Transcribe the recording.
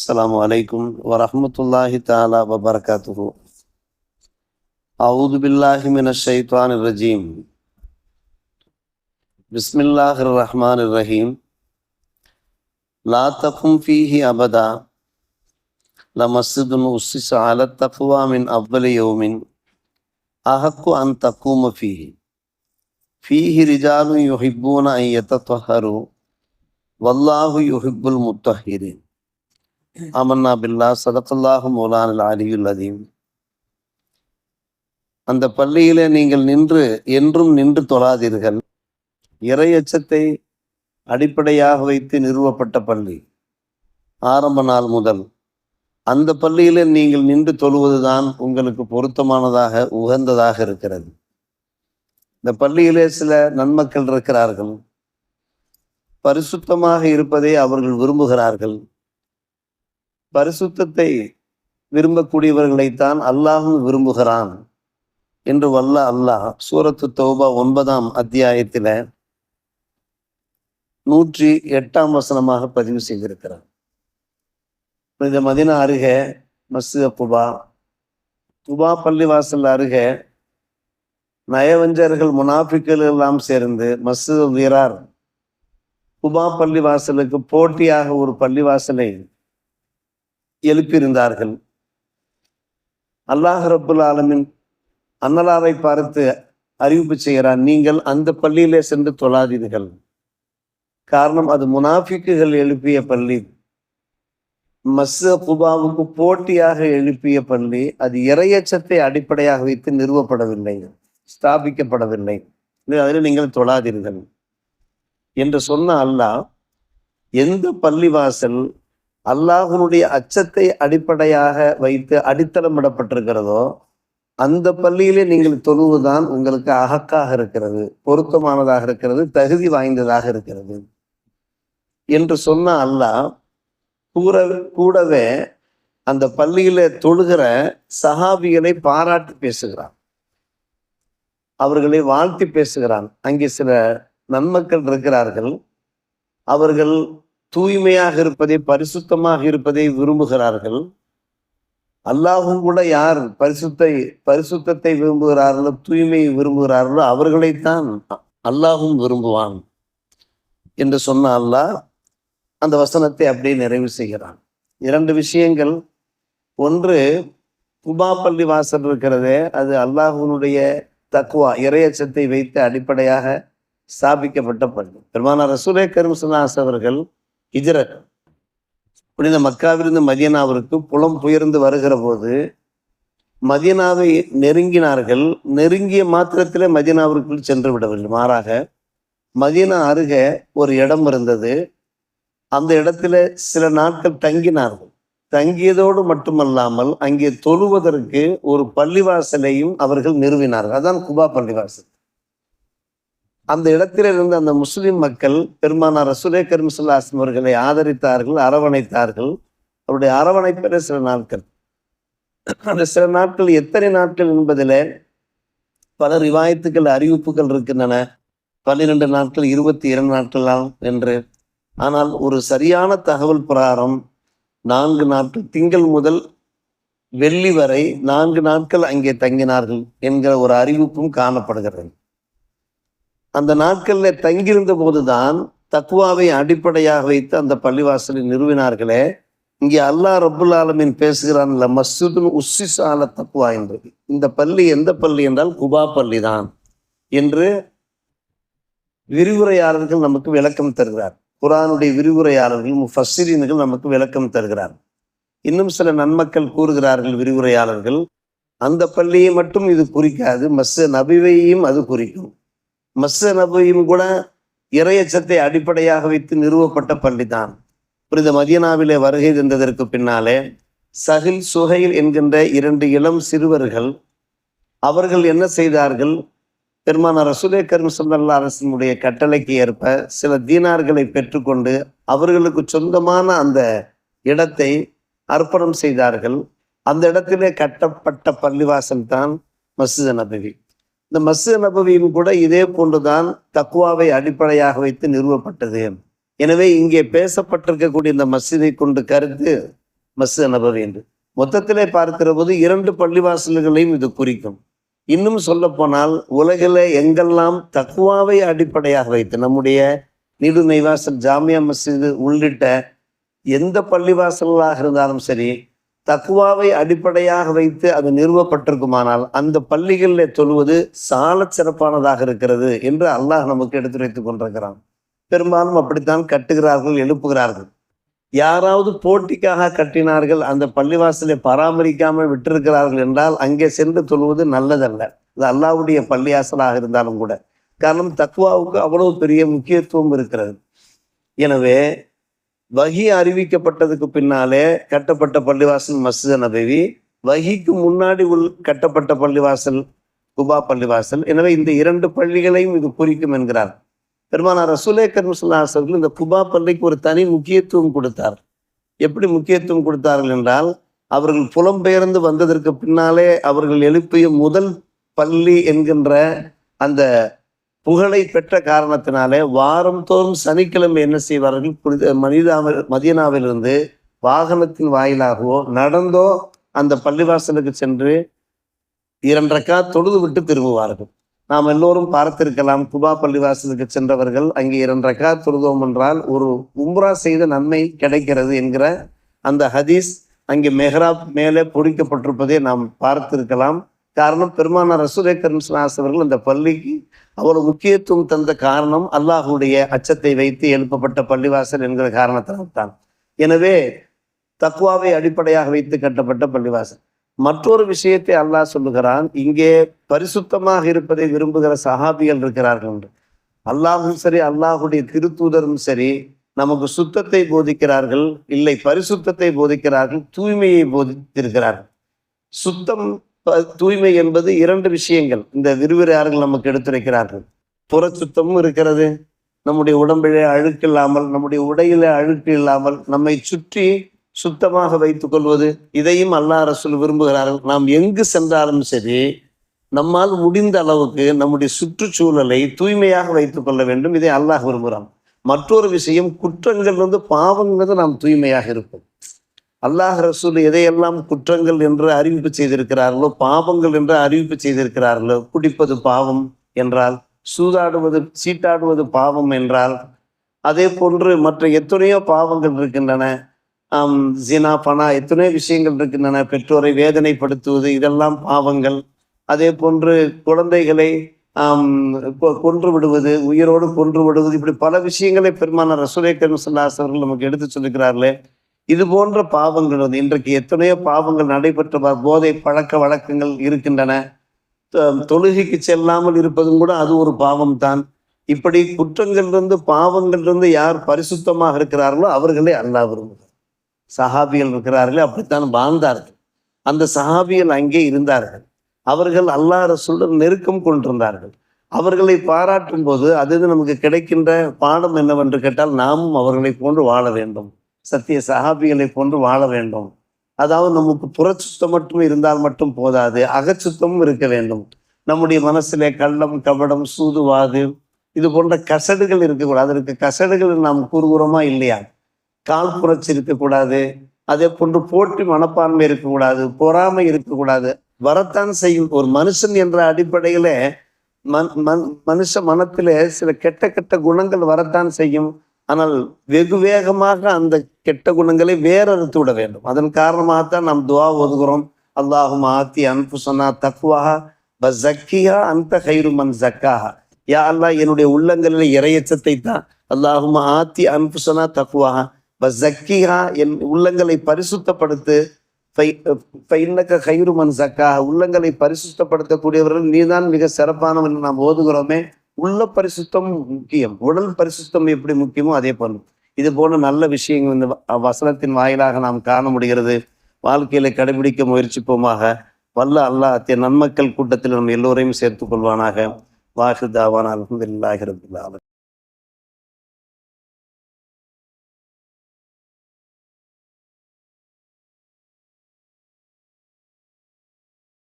السلام عليكم ورحمة الله تعالى وبركاته. أعوذ بالله من الشيطان الرجيم. بسم الله الرحمن الرحيم. لا تقم فيه أبدا. لمسجد أسس على التقوى من أول يوم. أحق أن تقوم فيه. فيه رجال يحبون أن يتطهروا. والله يحب المطهرين. அமன்னா பில்லா சதக்கல்லாஹு மௌலான அலியுல் அதீம் அந்த பள்ளியிலே நீங்கள் நின்று என்றும் நின்று தொழாதீர்கள். இறையச்சத்தை அடிப்படையாக வைத்து நிறுவப்பட்ட பள்ளி. ஆரம்ப நாள் முதல். அந்த பள்ளியிலே நீங்கள் நின்று தொழுவதுதான் உங்களுக்கு பொருத்தமானதாக உகந்ததாக இருக்கிறது. இந்த பள்ளியிலே சில நன்மக்கள் இருக்கிறார்கள். பரிசுத்தமாக இருப்பதை அவர்கள் விரும்புகிறார்கள். பரிசுத்தத்தை விரும்பக்கூடியவர்களைத்தான் அல்லாஹும் விரும்புகிறான் என்று வல்ல அல்லாஹ் சூரத்து தௌபா ஒன்பதாம் அத்தியாயத்தில நூற்றி எட்டாம் வசனமாக பதிவு செய்திருக்கிறார். இந்த மதினா அருகே மஸ்ஜித புபா துபா பள்ளிவாசல் அருகே நயவஞ்சர்கள் முனாஃபிக்கள் எல்லாம் சேர்ந்து மஸ்ஜித் வீரார் குபா பள்ளிவாசலுக்கு போட்டியாக ஒரு பள்ளிவாசலை எழுப்பியிருந்தார்கள். அல்லாஹ் ரபுல் ஆலமின் அன்னலாரை பார்த்து அறிவிப்பு செய்கிறார் நீங்கள் அந்த பள்ளியிலே சென்று தொழாதீர்கள். காரணம் அது முனாஃபிக்குகள் எழுப்பிய பள்ளி. மஸ்ஸ குபாவுக்கு போட்டியாக எழுப்பிய பள்ளி. அது இறையச்சத்தை அடிப்படையாக வைத்து நிறுவப்படவில்லை ஸ்தாபிக்கப்படவில்லை. அதில் நீங்கள் தொழாதீர்கள். என்று சொன்ன அல்லாஹ் எந்த பள்ளிவாசல் அல்லாஹனுடைய அச்சத்தை அடிப்படையாக வைத்து அடித்தளமிடப்பட்டிருக்கிறதோ அந்த பள்ளியிலே நீங்கள் தொழுவுதான் உங்களுக்கு அகக்காக இருக்கிறது பொருத்தமானதாக இருக்கிறது தகுதி வாய்ந்ததாக இருக்கிறது. என்று சொன்ன அல்லாஹ் கூற கூடவே அந்த பள்ளியில தொழுகிற சஹாபிகளை பாராட்டி பேசுகிறான். அவர்களை வாழ்த்தி பேசுகிறான். அங்கே சில நன்மக்கள் இருக்கிறார்கள். அவர்கள் தூய்மையாக இருப்பதை பரிசுத்தமாக இருப்பதை விரும்புகிறார்கள். அல்லாஹும் கூட யார் பரிசுத்தை பரிசுத்தத்தை விரும்புகிறார்களோ தூய்மையை விரும்புகிறார்களோ அவர்களைத்தான் அல்லாஹும் விரும்புவான் என்று சொன்ன அல்லாஹ் அந்த வசனத்தை அப்படியே நிறைவு செய்கிறான். இரண்டு விஷயங்கள். ஒன்று குபா பள்ளி வாசல் இருக்கிறதே அது அல்லாஹுனுடைய தக்குவா இறையச்சத்தை வைத்து அடிப்படையாக ஸ்தாபிக்கப்பட்ட பள்ளி. பெருமான ரசூலே கரும் அவர்கள் ஹிஜரத் புனித மக்காவிலிருந்து மதியனாவிற்கு புலம் புயர்ந்து வருகிற போது மதியனாவை நெருங்கினார்கள். நெருங்கிய மாத்திரத்திலே மதியனாவிற்குள் சென்று விடவில்லை. மாறாக மதியனா அருகே ஒரு இடம் இருந்தது. அந்த இடத்துல சில நாட்கள் தங்கினார்கள். தங்கியதோடு மட்டுமல்லாமல் அங்கே தொழுவதற்கு ஒரு பள்ளிவாசலையும் அவர்கள் நிறுவினார்கள். அதான் குபா பள்ளிவாசல். அந்த இடத்தில் இருந்த அந்த முஸ்லிம் மக்கள் பெருமானார் ரசுலே கரிம்சுல்லாஸ்லம் அவர்களை ஆதரித்தார்கள் அரவணைத்தார்கள். அவருடைய அரவணைப்பிற சில நாட்கள். அந்த சில நாட்கள் எத்தனை நாட்கள் என்பதில் பல ரிவாயத்துக்கள் அறிவிப்புகள் இருக்கின்றன. பன்னிரெண்டு நாட்கள் இருபத்தி இரண்டு நாட்களால் என்று. ஆனால் ஒரு சரியான தகவல் பிரகாரம் நான்கு நாட்கள் திங்கள் முதல் வெள்ளி வரை நான்கு நாட்கள் அங்கே தங்கினார்கள் என்கிற ஒரு அறிவிப்பும் காணப்படுகிறது. அந்த நாட்களில் தங்கியிருந்த போதுதான் தக்குவாவை அடிப்படையாக வைத்து அந்த பள்ளிவாசலை நிறுவினார்களே. இங்கே அல்லாஹ் ரபுல் ஆலமின் பேசுகிறான்ல மஸ்ஜிதுன் உஸ்ஸிசால தக்குவா என்று. இந்த பள்ளி எந்த பள்ளி என்றால் குபா பள்ளி தான் என்று விரிவுரையாளர்கள் நமக்கு விளக்கம் தருகிறார். குரானுடைய விரிவுரையாளர்கள் முஃபஸ்ஸிரீன்கள் நமக்கு விளக்கம் தருகிறார். இன்னும் சில நன்மக்கள் கூறுகிறார்கள் விரிவுரையாளர்கள் அந்த பள்ளியை மட்டும் இது குறிக்காது மஸ்ஸ நபிவையும் அது குறிக்கும். மஸ்ஸ நபியும் கூட இறையச்சத்தை அடிப்படையாக வைத்து நிறுவப்பட்ட பள்ளி தான் மதியனாவிலே வருகை தந்ததற்கு பின்னாலே சஹில் சுஹைல் என்கின்ற இரண்டு இளம் சிறுவர்கள் அவர்கள் என்ன செய்தார்கள்? பெருமான ரசுலே கரும் சொல்லல்லா அரசினுடைய கட்டளைக்கு ஏற்ப சில தீனார்களை பெற்றுக்கொண்டு அவர்களுக்கு சொந்தமான அந்த இடத்தை அர்ப்பணம் செய்தார்கள். அந்த இடத்திலே கட்டப்பட்ட பள்ளிவாசல் தான் மசித நபவி. இந்த மஸ்ஜித் நபவியும் கூட இதே போன்றுதான் தக்குவாவை அடிப்படையாக வைத்து நிறுவப்பட்டது. எனவே இங்கே பேசப்பட்டிருக்கக்கூடிய இந்த மஸ்ஜிதை கொண்டு கருத்து மஸ்ஜித் நபவி என்று. மொத்தத்திலே பார்க்கிற போது இரண்டு பள்ளிவாசல்களையும் இது குறிக்கும். இன்னும் சொல்ல போனால் உலகில எங்கெல்லாம் தக்குவாவை அடிப்படையாக வைத்து நம்முடைய நீடு நெய்வாசல் ஜாமியா மஸ்ஜிது உள்ளிட்ட எந்த பள்ளிவாசலாக இருந்தாலும் சரி தக்குவாவை அடிப்படையாக வைத்து அது நிறுவப்பட்டிருக்குமானால் அந்த பள்ளிகளில் தொழுவது சால சிறப்பானதாக இருக்கிறது என்று அல்லாஹ் நமக்கு எடுத்துரைத்துக் கொண்டிருக்கிறான். பெரும்பாலும் அப்படித்தான் கட்டுகிறார்கள் எழுப்புகிறார்கள். யாராவது போட்டிக்காக கட்டினார்கள் அந்த பள்ளிவாசலை பராமரிக்காமல் விட்டிருக்கிறார்கள் என்றால் அங்கே சென்று தொழுவது நல்லதல்ல. இது அல்லாஹ்வுடைய பள்ளியாசலாக இருந்தாலும் கூட. காரணம் தக்குவாவுக்கு அவ்வளவு பெரிய முக்கியத்துவம் இருக்கிறது. எனவே வகி அறிவிக்கப்பட்டதுக்கு பின்னாலே கட்டப்பட்ட பள்ளிவாசல் மஸ்ஜித் நபவி வகிக்கு முன்னாடி உள் கட்டப்பட்ட பள்ளிவாசல் குபா பள்ளிவாசல். எனவே இந்த இரண்டு பள்ளிகளையும் இது குறிக்கும் என்கிறார். பெருமானார் ரசூலே கர்மசுல்லாசர்கள் இந்த குபா பள்ளிக்கு ஒரு தனி முக்கியத்துவம் கொடுத்தார். எப்படி முக்கியத்துவம் கொடுத்தார்கள் என்றால் அவர்கள் புலம்பெயர்ந்து வந்ததற்கு பின்னாலே அவர்கள் எழுப்பிய முதல் பள்ளி என்கின்ற அந்த புகழை பெற்ற காரணத்தினாலே வாரந்தோறும் சனிக்கிழமை என்ன செய்வார்கள்? புனித மனிதாவில் மதியனாவிலிருந்து வாகனத்தின் வாயிலாகவோ நடந்தோ அந்த பள்ளிவாசலுக்கு சென்று இரண்டரைக்கா தொழுது விட்டு திரும்புவார்கள். நாம் எல்லோரும் பார்த்திருக்கலாம் குபா பள்ளிவாசலுக்கு சென்றவர்கள் அங்கே இரண்டரைக்கா தொழுதோம் என்றால் ஒரு உம்ரா செய்த நன்மை கிடைக்கிறது என்கிற அந்த ஹதீஸ் அங்கே மெஹராப் மேலே பொறிக்கப்பட்டிருப்பதை நாம் பார்த்திருக்கலாம். காரணம் பெருமானார் ரசூலே கரும்ஸ்லாஸ் அவர்கள் அந்த பள்ளிக்கு அவ்வளவு முக்கியத்துவம் தந்த காரணம் அல்லாஹுடைய அச்சத்தை வைத்து எழுப்பப்பட்ட பள்ளிவாசல் என்கிற காரணத்தினால்தான். எனவே தக்குவாவை அடிப்படையாக வைத்து கட்டப்பட்ட பள்ளிவாசல். மற்றொரு விஷயத்தை அல்லாஹ் சொல்லுகிறான் இங்கே பரிசுத்தமாக இருப்பதை விரும்புகிற சஹாபிகள் இருக்கிறார்கள் என்று. அல்லாஹும் சரி அல்லாஹுடைய திருத்தூதரும் சரி நமக்கு சுத்தத்தை போதிக்கிறார்கள் இல்லை பரிசுத்தத்தை போதிக்கிறார்கள் தூய்மையை போதித்திருக்கிறார்கள். சுத்தம் தூய்மை என்பது இரண்டு விஷயங்கள். இந்த விரிவுரையாளர்கள் நமக்கு எடுத்துரைக்கிறார்கள். புற சுத்தமும் இருக்கிறது. நம்முடைய உடம்பிலே அழுக்கு இல்லாமல் நம்முடைய உடையில அழுக்கு இல்லாமல் நம்மை சுற்றி சுத்தமாக வைத்துக் கொள்வது இதையும் அல்லாஹ் ரசூல் விரும்புகிறார்கள். நாம் எங்கு சென்றாலும் சரி நம்மால் முடிந்த அளவுக்கு நம்முடைய சுற்றுச்சூழலை தூய்மையாக வைத்துக் கொள்ள வேண்டும். இதை அல்லாஹ் விரும்புகிறான். மற்றொரு விஷயம் குற்றங்கள் வந்து பாவங்கிறது நாம் தூய்மையாக இருப்போம். அல்லாஹ் ரசூல் எதையெல்லாம் குற்றங்கள் என்று அறிவிப்பு செய்திருக்கிறார்களோ பாவங்கள் என்று அறிவிப்பு செய்திருக்கிறார்களோ குடிப்பது பாவம் என்றால் சூதாடுவது சீட்டாடுவது பாவம் என்றால் அதே போன்று மற்ற எத்தனையோ பாவங்கள் இருக்கின்றன. ஜினா பனா எத்தனையோ விஷயங்கள் இருக்கின்றன. பெற்றோரை வேதனைப்படுத்துவது இதெல்லாம் பாவங்கள். அதே போன்று குழந்தைகளை கொ- கொன்று விடுவது உயிரோடு கொன்று விடுவது இப்படி பல விஷயங்களை பெருமான ரசூலை கருமசல்லாஸ் அவர்கள் நமக்கு எடுத்து சொல்லுகிறார்களே இது போன்ற பாவங்கள் வந்து இன்றைக்கு எத்தனையோ பாவங்கள் நடைபெற்ற போதை பழக்க வழக்கங்கள் இருக்கின்றன. தொ- தொழுகைக்கு செல்லாமல் இருப்பதும் கூட அது ஒரு பாவம் தான் இப்படி குற்றங்களிலிருந்து பாவங்களிலிருந்து யார் பரிசுத்தமாக இருக்கிறார்களோ அவர்களே அல்லா விரும்புகிறார். சஹாபிகள் இருக்கிறார்களே அப்படித்தான் வாழ்ந்தார்கள். அந்த சஹாபிகள் அங்கே இருந்தார்கள். அவர்கள் அல்லாஹ் ரசூலுடன் நெருக்கம் கொண்டிருந்தார்கள். அவர்களை பாராட்டும் போது அது நமக்கு கிடைக்கின்ற பாடம் என்னவென்று கேட்டால் நாமும் அவர்களை போன்று வாழ வேண்டும். சத்திய சகாபிகளை போன்று வாழ வேண்டும். அதாவது நமக்கு புறச்சுத்தம் மட்டும் இருந்தால் மட்டும் போதாது அகச்சுத்தமும் இருக்க வேண்டும். நம்முடைய மனசிலே கள்ளம் கபடம் சூதுவாது இது போன்ற கசடுகள் இருக்கக்கூடாது. அதற்கு கசடுகள் நாம் கூறுகிறோமா இல்லையா? கால் புரட்சி இருக்கக்கூடாது அதே போன்று போட்டி மனப்பான்மை இருக்கக்கூடாது பொறாமை இருக்கக்கூடாது. வரத்தான் செய்யும் ஒரு மனுஷன் என்ற அடிப்படையில மன் மன் மனுஷ மனத்திலே சில கெட்ட கெட்ட குணங்கள் வரத்தான் செய்யும். ஆனால் வெகு வேகமாக அந்த கெட்ட குணங்களை வேறறுத்து விட வேண்டும். அதன் காரணமாகத்தான் நாம் துவா ஒதுகிறோம் அல்லாஹும் ஆத்தி அன்புசனா தக்குவாஹா பசக்கியா அந்த கைருமன் ஜக்காஹா. யா அல்லாஹ் என்னுடைய உள்ளங்களில் இறையச்சத்தை தான் அல்லாஹும் ஆத்தி அன்புசனா தக்குவாஹா பசக்கிஹா என் உள்ளங்களை பரிசுத்தப்படுத்து பைன்னக்க கைருமன் சக்கா உள்ளங்களை பரிசுத்தப்படுத்தக்கூடியவர்கள் நீதான் மிக சிறப்பானவன் நாம் ஓதுகிறோமே. உள்ள பரிசுத்தம் முக்கியம். உடல் பரிசுத்தம் எப்படி முக்கியமோ அதே போல. இது போல நல்ல விஷயங்கள் இந்த வ- வசனத்தின் வாயிலாக நாம் காண முடிகிறது. வாழ்க்கையில கடைபிடிக்க முயற்சிப்போமாக. வல்ல அல்லாஹ் நன்மக்கள் கூட்டத்தில் நம் எல்லோரையும் சேர்த்துக் கொள்வானாக. வாஹிதாவான் அலமதுல்லாஹி